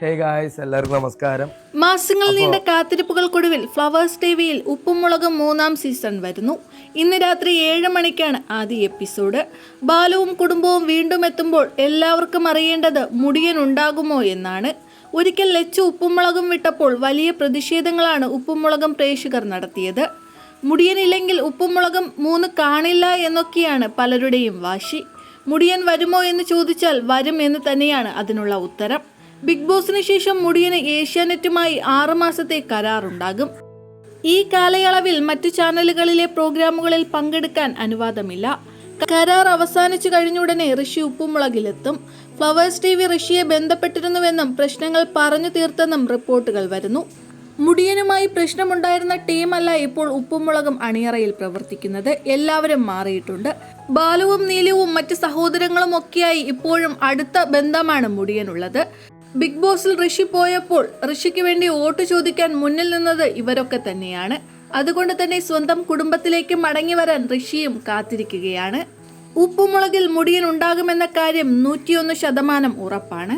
Hey guys എല്ലാവർക്കും നമസ്കാരം. മാസങ്ങൾ നീണ്ട കാത്തിരിപ്പുകൾക്കൊടുവിൽ ഫ്ലവേഴ്സ് ടി വിയിൽ ഉപ്പും മുളകും മൂന്നാം സീസൺ വരുന്നു. ഇന്ന് രാത്രി ഏഴ് മണിക്കാണ് ആദ്യ എപ്പിസോഡ്. ബാലുവും കുടുംബവും വീണ്ടും എത്തുമ്പോൾ എല്ലാവർക്കും അറിയേണ്ടത് മുടിയൻ ഉണ്ടാകുമോ എന്നാണ്. ഒരിക്കൽ ലച്ചു ഉപ്പുമുളകും വിട്ടപ്പോൾ വലിയ പ്രതിഷേധങ്ങളാണ് ഉപ്പും മുളകും പ്രേക്ഷകർ നടത്തിയത്. മുടിയനില്ലെങ്കിൽ ഉപ്പും മുളകും മൂന്ന് കാണില്ല എന്നൊക്കെയാണ് പലരുടെയും വാശി. മുടിയൻ വരുമോ എന്ന് ചോദിച്ചാൽ വരും എന്ന് തന്നെയാണ് അതിനുള്ള ഉത്തരം. ബിഗ് ബോസിന് ശേഷം മുടിയന് ഏഷ്യാനെറ്റുമായി ആറുമാസത്തെ കരാറുണ്ടാകും. ഈ കാലയളവിൽ മറ്റു ചാനലുകളിലെ പ്രോഗ്രാമുകളിൽ പങ്കെടുക്കാൻ അനുവാദമില്ല. കരാർ അവസാനിച്ചു കഴിഞ്ഞുടനെ ഋഷി ഉപ്പുമുളകിലെത്തും. ഫ്ലവേഴ്സ് ടി വി ഋഷിയെ ബന്ധപ്പെട്ടിരുന്നുവെന്നും പ്രശ്നങ്ങൾ പറഞ്ഞു തീർത്തെന്നും റിപ്പോർട്ടുകൾ വരുന്നു. മുടിയനുമായി പ്രശ്നമുണ്ടായിരുന്ന ടീമല്ല ഇപ്പോൾ ഉപ്പുമുളകും അണിയറയിൽ പ്രവർത്തിക്കുന്നത്. എല്ലാവരും മാറിയിട്ടുണ്ട്. ബാലുവും നീലുവും മറ്റ് സഹോദരങ്ങളും ഒക്കെയായി ഇപ്പോഴും അടുത്ത ബന്ധമാണ് മുടിയനുള്ളത്. ബിഗ് ബോസിൽ ഋഷി പോയപ്പോൾ ഋഷിക്ക് വേണ്ടി വോട്ട് ചോദിക്കാൻ മുന്നിൽ നിന്നത് ഇവരൊക്കെ തന്നെയാണ്. അതുകൊണ്ട് തന്നെ സ്വന്തം കുടുംബത്തിലേക്ക് മടങ്ങി വരാൻ ഋഷിയും കാത്തിരിക്കുകയാണ്. ഉപ്പുമുളകിൽ മുടിയൻ ഉണ്ടാകുമെന്ന കാര്യം നൂറ്റിയൊന്ന് ശതമാനം ഉറപ്പാണ്.